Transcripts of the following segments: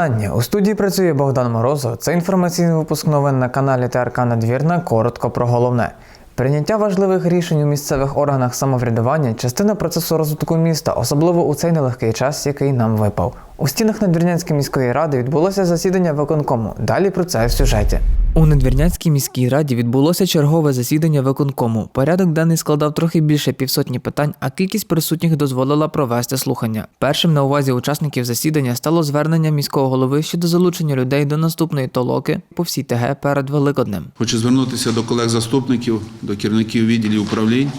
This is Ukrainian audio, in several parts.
Вітання! У студії працює Богдан Морозов. Це інформаційний випуск новин на каналі ТРК Надвірна. Коротко про головне. Прийняття важливих рішень у місцевих органах самоврядування частина процесу розвитку міста, особливо у цей нелегкий час, який нам випав. У стінах Надвірнянської міської ради відбулося засідання виконкому. Далі про це в сюжеті. У Надвірнянській міській раді відбулося чергове засідання виконкому. Порядок денний складав трохи більше півсотні питань, а кількість присутніх дозволила провести слухання. Першим на увазі учасників засідання стало звернення міського голови щодо залучення людей до наступної толоки по всій ТГ перед Великоднем. Хочу звернутися до колег-заступників, до керівників відділів управлінь.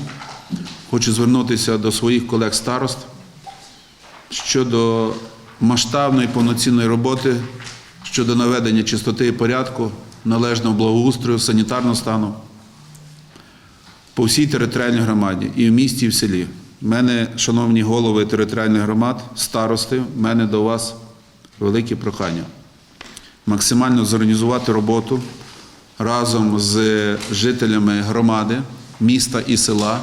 Хочу звернутися до своїх колег-старост щодо масштабної повноцінної роботи щодо наведення чистоти і порядку, належного благоустрою, санітарного стану по всій територіальній громаді і в місті, і в селі. У мене, шановні голови територіальних громад, старости, в мене до вас велике прохання максимально зорганізувати роботу разом з жителями громади, міста і села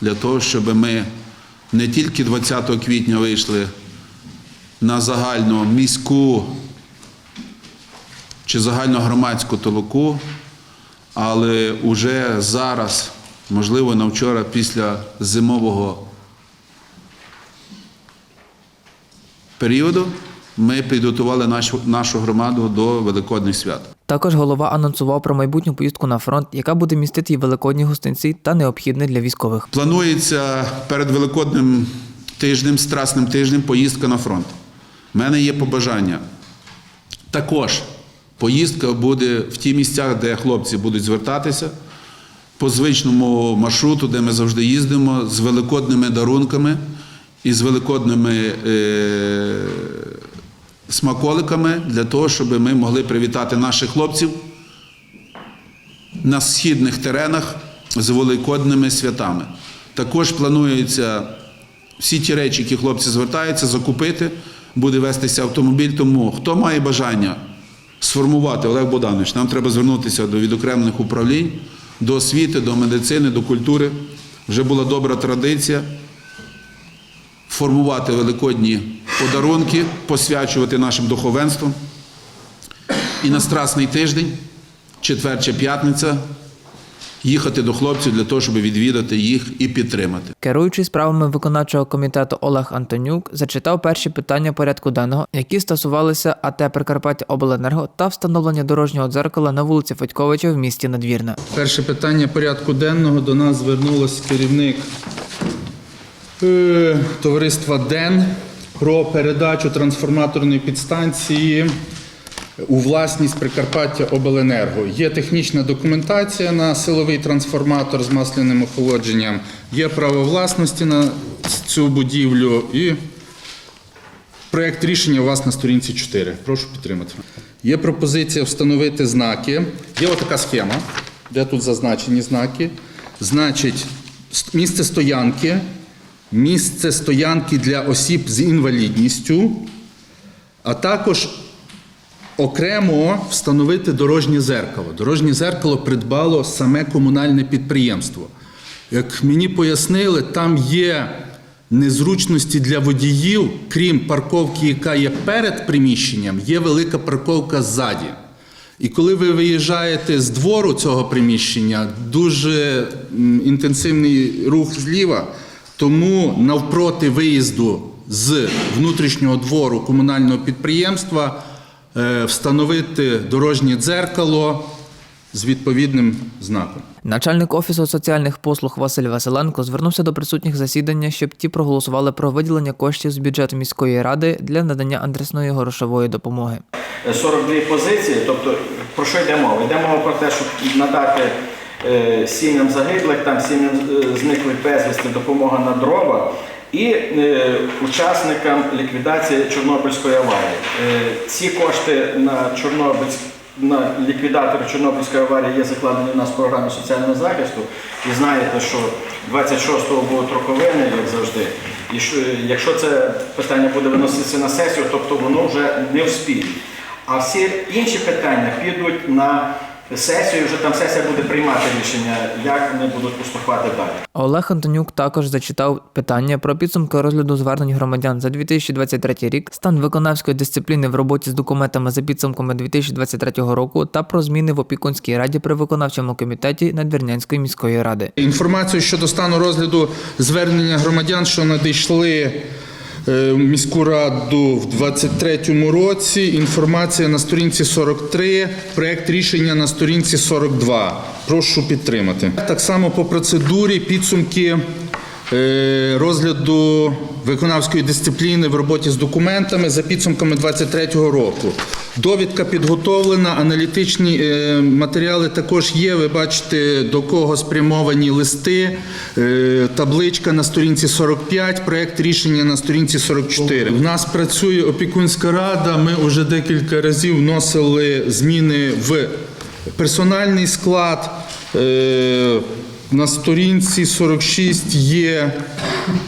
для того, щоб ми не тільки 20 квітня вийшли на загальну міську чи загальногромадську толоку, але вже зараз, можливо, на вчора після зимового періоду ми підготували нашу, нашу громаду до Великодних свят. Також голова анонсував про майбутню поїздку на фронт, яка буде містити і великодні гостинці та необхідне для військових. Планується перед Великодним тижнем, страсним тижнем, поїздка на фронт. У мене є побажання. Також поїздка буде в ті місця, де хлопці будуть звертатися, по звичному маршруту, де ми завжди їздимо, з великодними дарунками і з великодними е- смаколиками для того, щоб ми могли привітати наших хлопців на східних теренах з великодними святами. Також планується всі ті речі, які хлопці звертаються, закупити, буде вестися автомобіль. Тому хто має бажання сформувати Олег Богданович, нам треба звернутися до відокремлених управлінь, до освіти, до медицини, до культури. Вже була добра традиція формувати великодні подарунки, посвячувати нашим духовенством. І на Страсний тиждень, четвер чи п'ятниця, їхати до хлопців для того, щоб відвідати їх і підтримати. Керуючий справами виконавчого комітету Олег Антонюк зачитав перші питання порядку денного, які стосувалися АТ Прикарпаття Обленерго та встановлення дорожнього дзеркала на вулиці Федьковича в місті Надвірна. Перше питання порядку денного до нас звернулося керівник е, товариства ДЕН про передачу трансформаторної підстанції у власність Прикарпаття Обленерго. Є технічна документація на силовий трансформатор з масляним охолодженням, є право власності на цю будівлю і Проект рішення у вас на сторінці 4. Прошу підтримати. Є пропозиція встановити знаки. Є отака схема, де тут зазначені знаки. Значить, місце стоянки, місце стоянки для осіб з інвалідністю, а також окремо встановити дорожнє зеркало. Дорожнє зеркало придбало саме комунальне підприємство. Як мені пояснили, там є незручності для водіїв, крім парковки, яка є перед приміщенням, є велика парковка ззаді. І коли ви виїжджаєте з двору цього приміщення, дуже інтенсивний рух зліва, тому навпроти виїзду з внутрішнього двору комунального підприємства встановити дорожнє дзеркало з відповідним знаком. Начальник офісу соціальних послуг Василь Василенко звернувся до присутніх засідання, щоб ті проголосували про виділення коштів з бюджету міської ради для надання адресної грошової допомоги. 42 позиції. Тобто, про що йде мова? Йде мова про те, щоб надати е, сім'ям загиблих, там сім'ям е, зниклих безвісти допомога на дрова і е, учасникам ліквідації Чорнобильської аварії. Е, ці кошти на Чорнобильськ. На ліквідатори Чорнобильської аварії є закладені у нас в програмі соціального захисту. І знаєте, що 26-го будуть роковини, як завжди. І що, якщо це питання буде виноситися на сесію, тобто воно вже не вспіє. А всі інші питання підуть на сесію, вже там сесія буде приймати рішення, як вони будуть поступати далі. Олег Антонюк також зачитав питання про підсумки розгляду звернень громадян за 2023 рік, стан виконавської дисципліни в роботі з документами за підсумками 2023 року та про зміни в опікунській раді при виконавчому комітеті Надвірнянської міської ради. Інформацію щодо стану розгляду звернення громадян, що надійшли міську раду в 2023 році. Інформація на сторінці 43, проект рішення на сторінці 42. Прошу підтримати. Так само по процедурі підсумки е, розгляду виконавської дисципліни в роботі з документами за підсумками 2023 року. Довідка підготовлена, аналітичні е, матеріали також є. Ви бачите, до кого спрямовані листи, е, табличка на сторінці 45, проект рішення на сторінці 44. В нас працює опікунська рада. Ми вже декілька разів вносили зміни в персональний склад. На сторінці 46 є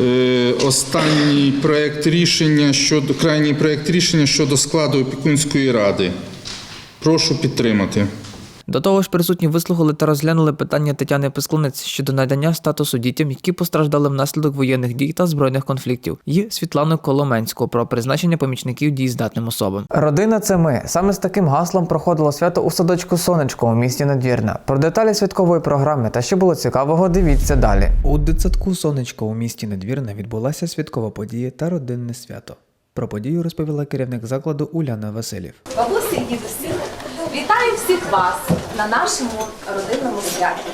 е, останній проект рішення щодо крайній проект рішення щодо складу опікунської ради. Прошу підтримати. До того ж, присутні вислухали та розглянули питання Тетяни Писклунець щодо надання статусу дітям, які постраждали внаслідок воєнних дій та збройних конфліктів, і Світлану Коломенську про призначення помічників дієздатним особам. Родина це ми. Саме з таким гаслом проходило свято у садочку Сонечко у місті Надвірна. Про деталі святкової програми та що було цікавого, дивіться далі. У дитсадку Сонечко у місті Надвірна відбулася святкова подія та родинне свято. Про подію розповіла керівник закладу Уляна Василів. Бабусі і дідусі, вітаю всіх вас на нашому родинному святі.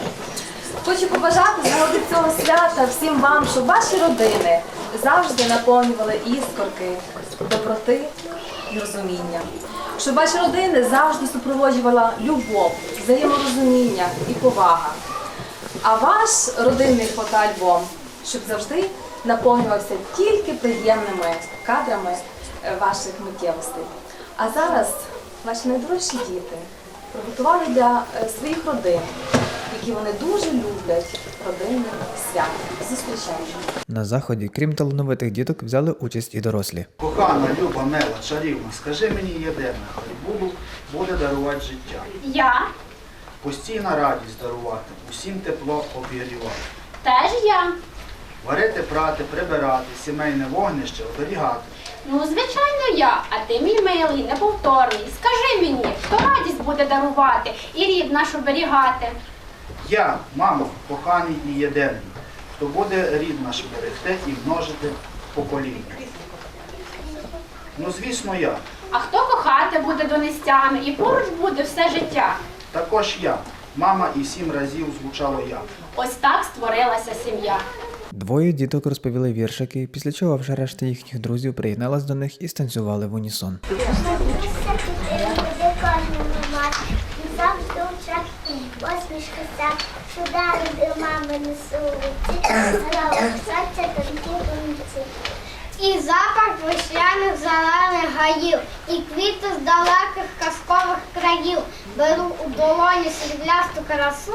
Хочу побажати з цього свята всім вам, щоб ваші родини завжди наповнювали іскорки, доброти і розуміння. Щоб ваші родини завжди супроводжувала любов, взаєморозуміння і повага. А ваш родинний фотоальбом, щоб завжди наповнювався тільки приємними кадрами е, ваших миттєвостей. А зараз ваші найдорожчі діти приготували для е, своїх родин, які вони дуже люблять, родинне свято. Зустрічаємо. На заході, крім талановитих діток, взяли участь і дорослі. Кохана, люба, мила, чарівна, скажи мені єдине, хай буде дарувати життя. Я Постійна радість дарувати, усім тепло обігрівати. теж я. Варити, прати, прибирати, сімейне вогнище оберігати. Ну, звичайно, я. А ти мій милий, неповторний. Скажи мені, хто радість буде дарувати і рід наш оберігати? Я, мамо, коханий і єдиний, хто буде рід наш берегти і множити покоління. Ну, звісно, я, А хто кохати буде донестями і поруч буде все життя? також я, мама і сім разів звучало я. Ось так створилася сім'я. Двоє діток розповіли віршики, після чого вже решта їхніх друзів приєдналась до них і станцювали в унісон. І запах весняних зелених гаїв, і квіти з далеких казкових країв. Беру у долоні сріблясту красу,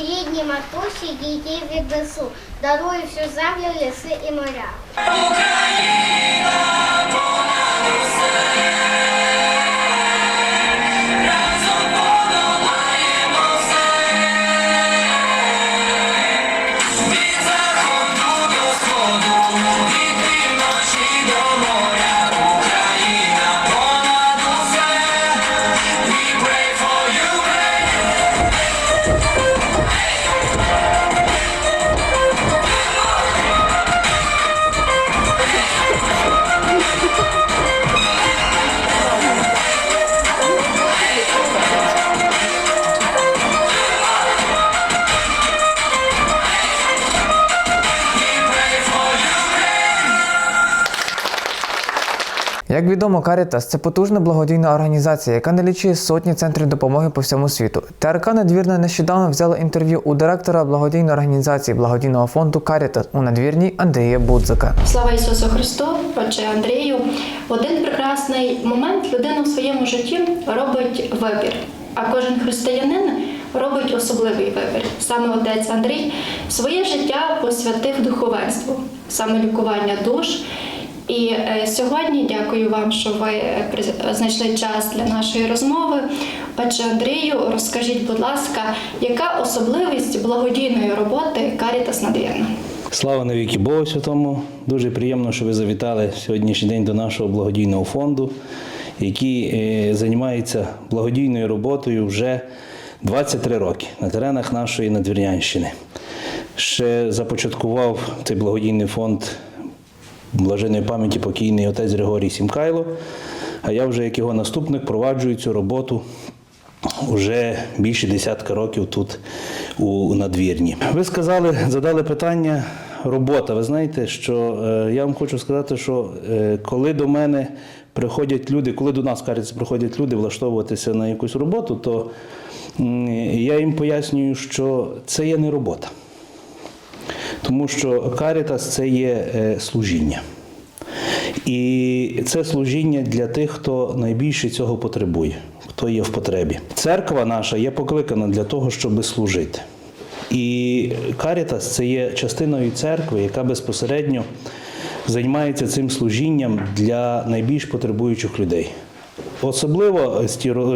і рідні матусі її віднесу. Дарую всю землю, ліси і моря. Як відомо, Карітас це потужна благодійна організація, яка налічує сотні центрів допомоги по всьому світу. ТРК надвірна нещодавно взяла інтерв'ю у директора благодійної організації благодійного фонду Карітас у надвірній Андрія Будзика. Слава Ісусу Христу, Отче Андрію. В один прекрасний момент людина в своєму житті робить вибір, а кожен християнин робить особливий вибір. Саме отець Андрій своє життя посвятив духовенству, саме лікування душ І е, сьогодні дякую вам, що ви е, знайшли час для нашої розмови. Отже, Андрію, розкажіть, будь ласка, яка особливість благодійної роботи Карітас Надвірна? Слава навіки Богу Святому. Дуже приємно, що ви завітали сьогоднішній день до нашого благодійного фонду, який е, займається благодійною роботою вже 23 роки на теренах нашої Надвірнянщини. Ще започаткував цей благодійний фонд блаженої пам'яті покійний отець Григорій Сімкайло, а я вже як його наступник проваджую цю роботу Уже більше десятка років тут у надвірні. Ви сказали, задали питання робота. Ви знаєте, що е, я вам хочу сказати, що е, коли до мене приходять люди, коли до нас кажуть, приходять люди влаштовуватися на якусь роботу, то м, я їм пояснюю, що це є не робота. Тому що карітас це є е, служіння. І це служіння для тих, хто найбільше цього потребує, хто є в потребі. Церква наша є покликана для того, щоб служити. І Карітас це є частиною церкви, яка безпосередньо займається цим служінням для найбільш потребуючих людей. Особливо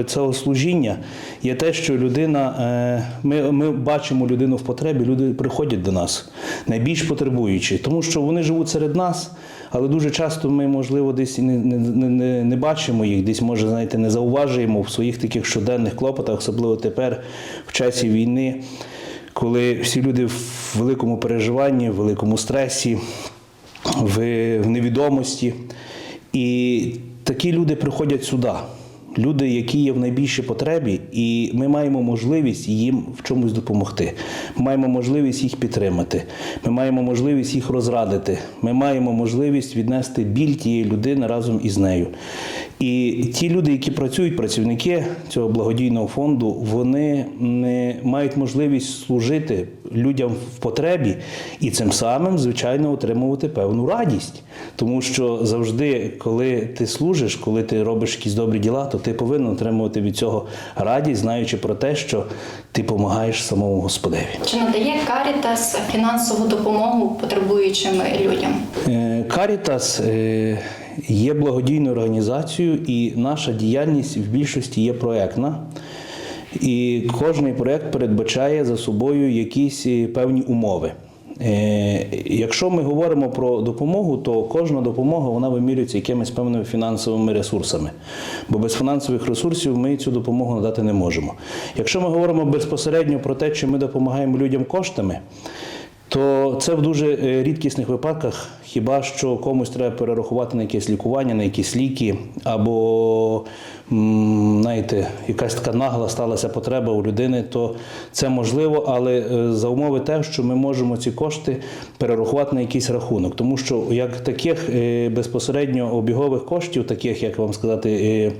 цього служіння є те, що людина, е, ми, ми бачимо людину в потребі, люди приходять до нас, найбільш потребуючі, тому що вони живуть серед нас, але дуже часто ми, можливо, десь не, не- не, не бачимо їх, десь, може, знаєте, не зауважуємо в своїх таких щоденних клопотах, особливо тепер, в часі війни, коли всі люди в великому переживанні, в великому стресі, в, в невідомості. І такі люди приходять сюди. Люди, які є в найбільшій потребі, і ми маємо можливість їм в чомусь допомогти. Ми маємо можливість їх підтримати. Ми маємо можливість їх розрадити. Ми маємо можливість віднести біль тієї людини разом із нею. І ті люди, які працюють, працівники цього благодійного фонду, вони не мають можливість служити людям в потребі і цим самим, звичайно, отримувати певну радість. Тому що завжди, коли ти служиш, коли ти робиш якісь добрі діла, то ти повинен отримувати від цього радість, знаючи про те, що ти допомагаєш самому Господеві. Чи надає Карітас фінансову допомогу потребуючим людям? Е, Карітас е, є благодійною організацією, і наша діяльність в більшості є проектна. І кожний проект передбачає за собою якісь е, певні умови. Е, Якщо ми говоримо про допомогу, то кожна допомога вона вимірюється якимись певними фінансовими ресурсами. Бо без фінансових ресурсів ми цю допомогу надати не можемо. Якщо ми говоримо безпосередньо про те, чи ми допомагаємо людям коштами, то це в дуже е, рідкісних випадках, хіба що комусь треба перерахувати на якесь лікування, на якісь ліки, або знаєте, якась така нагла сталася потреба у людини, то це можливо, але е, за умови те, що ми можемо ці кошти перерахувати на якийсь рахунок. Тому що як таких е, безпосередньо обігових коштів, таких як вам сказати,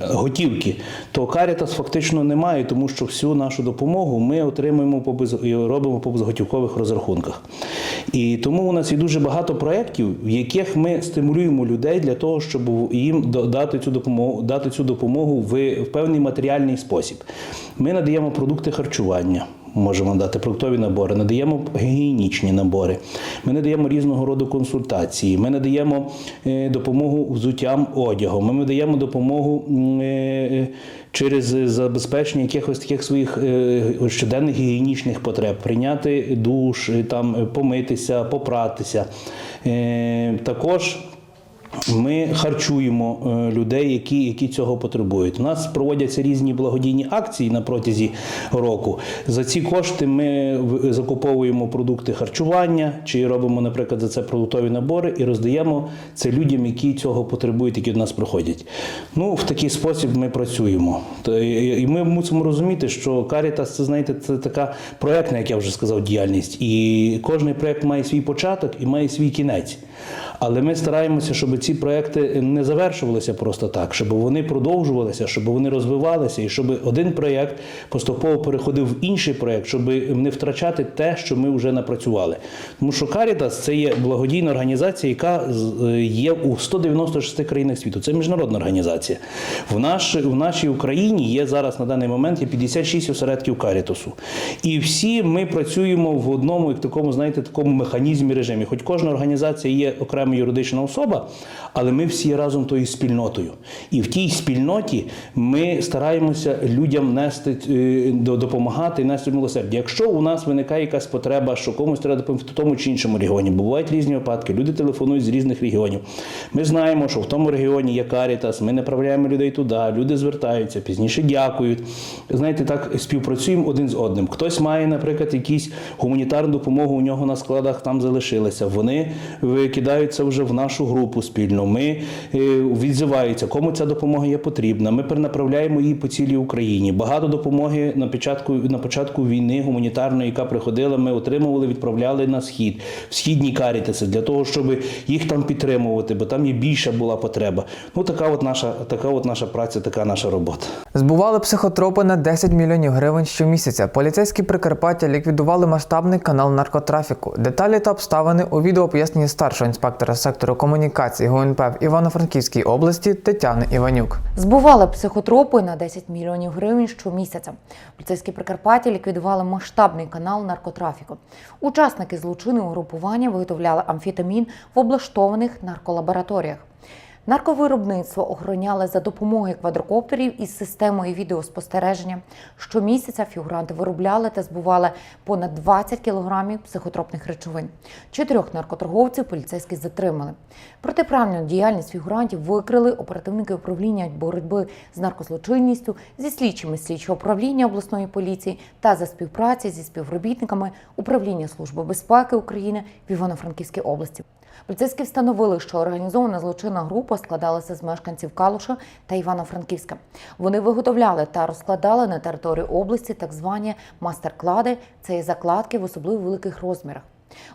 готівки, то Карітас фактично немає, тому що всю нашу допомогу ми отримуємо по без, і робимо по безготівкових розрахунках. І тому у нас є дуже багато проєктів, в яких ми стимулюємо людей для того, щоб їм дати цю допомогу, дати цю допомогу в певний матеріальний спосіб. Ми надаємо продукти харчування. Можемо дати продуктові набори, надаємо гігієнічні набори. Ми надаємо різного роду консультації. Ми надаємо е, допомогу взуттям одягом. Ми надаємо допомогу е, через забезпечення якихось таких своїх е, щоденних гігієнічних потреб, прийняти душ, е, там е, помитися, попратися. Е, Також ми харчуємо е, людей, які, які цього потребують. У нас проводяться різні благодійні акції на протязі року. За ці кошти ми закуповуємо продукти харчування, чи робимо, наприклад, за це продуктові набори і роздаємо це людям, які цього потребують, які до нас приходять. Ну, в такий спосіб ми працюємо. І ми мусимо розуміти, що Карітас це знаєте, це така проектна, як я вже сказав, діяльність. І кожен проект має свій початок і має свій кінець. Але ми стараємося, щоб ці проекти не завершувалися просто так, щоб вони продовжувалися, щоб вони розвивалися, і щоб один проєкт поступово переходив в інший проєкт, щоб не втрачати те, що ми вже напрацювали. Тому що Caritas – це є благодійна організація, яка е, є у 196 країнах світу. Це міжнародна організація. В, наш, в нашій Україні є зараз на даний момент є 56 осередків Карітасу. І всі ми працюємо в одному як такому, знаєте, такому механізмі режимі. Хоч кожна організація є окрема юридична особа, але ми всі разом тою спільнотою. І в тій спільноті ми стараємося людям нести е, допомагати нести милосердя. Якщо у нас виникає якась потреба, що комусь треба допомогти в тому чи іншому регіоні, бувають різні випадки, люди телефонують з різних регіонів. Ми знаємо, що в тому регіоні є Карітас, ми направляємо людей туди, люди звертаються, пізніше дякують. Знаєте, так співпрацюємо один з одним. Хтось має, наприклад, якісь гуманітарну допомогу у нього на складах там залишилися. Вони викидаються вже в нашу групу спільну. Ми е, відзиваються, кому ця допомога є потрібна. Ми перенаправляємо її по цілій Україні. Багато допомоги на початку на початку війни гуманітарної, яка приходила, ми отримували, відправляли на схід, в східні карітаси для того, щоб їх там підтримувати, бо там є більша була потреба. Ну така от наша, така от наша праця, така наша робота. Збували психотропи на 10 мільйонів гривень щомісяця. Поліцейські Прикарпаття ліквідували масштабний канал наркотрафіку. Деталі та обставини у відео пояснює старшого інспектора сектору комунікації ГУНП в Івано-Франківській області Тетяни Іванюк. Збували психотропи на 10 мільйонів гривень щомісяця. Поліцейські Прикарпаття ліквідували масштабний канал наркотрафіку. Учасники злочинного групування виготовляли амфітамін в облаштованих нарколабораторіях. Нарковиробництво охороняли за допомогою квадрокоптерів із системою відеоспостереження. Щомісяця фігуранти виробляли та збували понад 20 кілограмів психотропних речовин. Чотирьох наркоторговців поліцейські затримали. Протиправну діяльність фігурантів викрили оперативники управління боротьби з наркозлочинністю зі слідчими слідчого управління обласної поліції та за співпраці зі співробітниками управління Служби безпеки України в Івано-Франківській області. Поліцейські встановили, що організована злочинна група складалася з мешканців Калуша та Івано-Франківська. Вони виготовляли та розкладали на території області так звані мастер-клади. Це і закладки в особливо великих розмірах.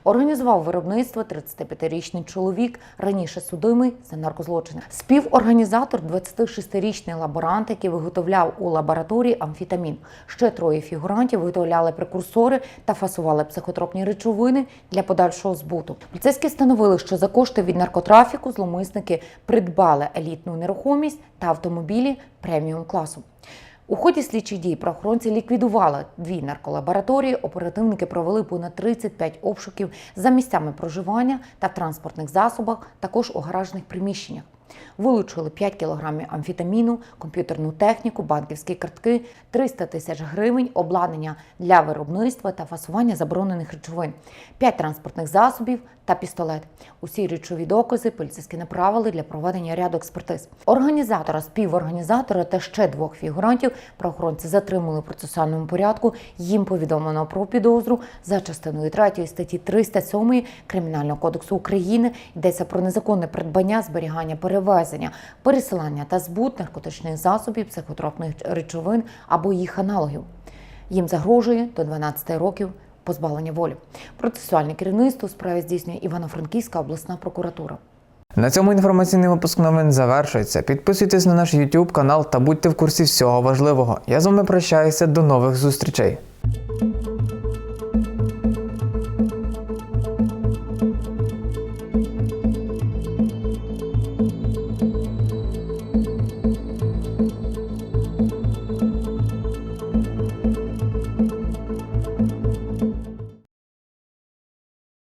Організував виробництво 35-річний чоловік, раніше судимий за наркозлочини. Співорганізатор 26-річний лаборант, який виготовляв у лабораторії амфетамін. Ще троє фігурантів виготовляли прекурсори та фасували психотропні речовини для подальшого збуту. Поліцейські встановили, що за кошти від наркотрафіку зломисники придбали елітну нерухомість та автомобілі преміум класу. У ході слідчих дій правоохоронці ліквідували дві нарколабораторії. Оперативники провели понад 35 обшуків за місцями проживання та транспортних засобах, також у гаражних приміщеннях. Вилучили 5 кілограмів амфетаміну, комп'ютерну техніку, банківські картки, 300 тисяч гривень, обладнання для виробництва та фасування заборонених речовин, 5 транспортних засобів та пістолет. Усі речові докази поліцейські направили для проведення ряду експертиз. Організатора, співорганізатора та ще двох фігурантів правоохоронці затримали в процесуальному порядку. Їм повідомлено про підозру за частиною 3 статті 307 Кримінального кодексу України. Йдеться про незаконне придбання, зберігання, перевезення, пересилання та збут наркотичних засобів, психотропних речовин або їх аналогів. Їм загрожує до 12 років позбавлення волі. Процесуальне керівництво у справі здійснює Івано-Франківська обласна прокуратура. На цьому інформаційний випуск новин завершується. Підписуйтесь на наш YouTube канал та будьте в курсі всього важливого. Я з вами прощаюся. До нових зустрічей.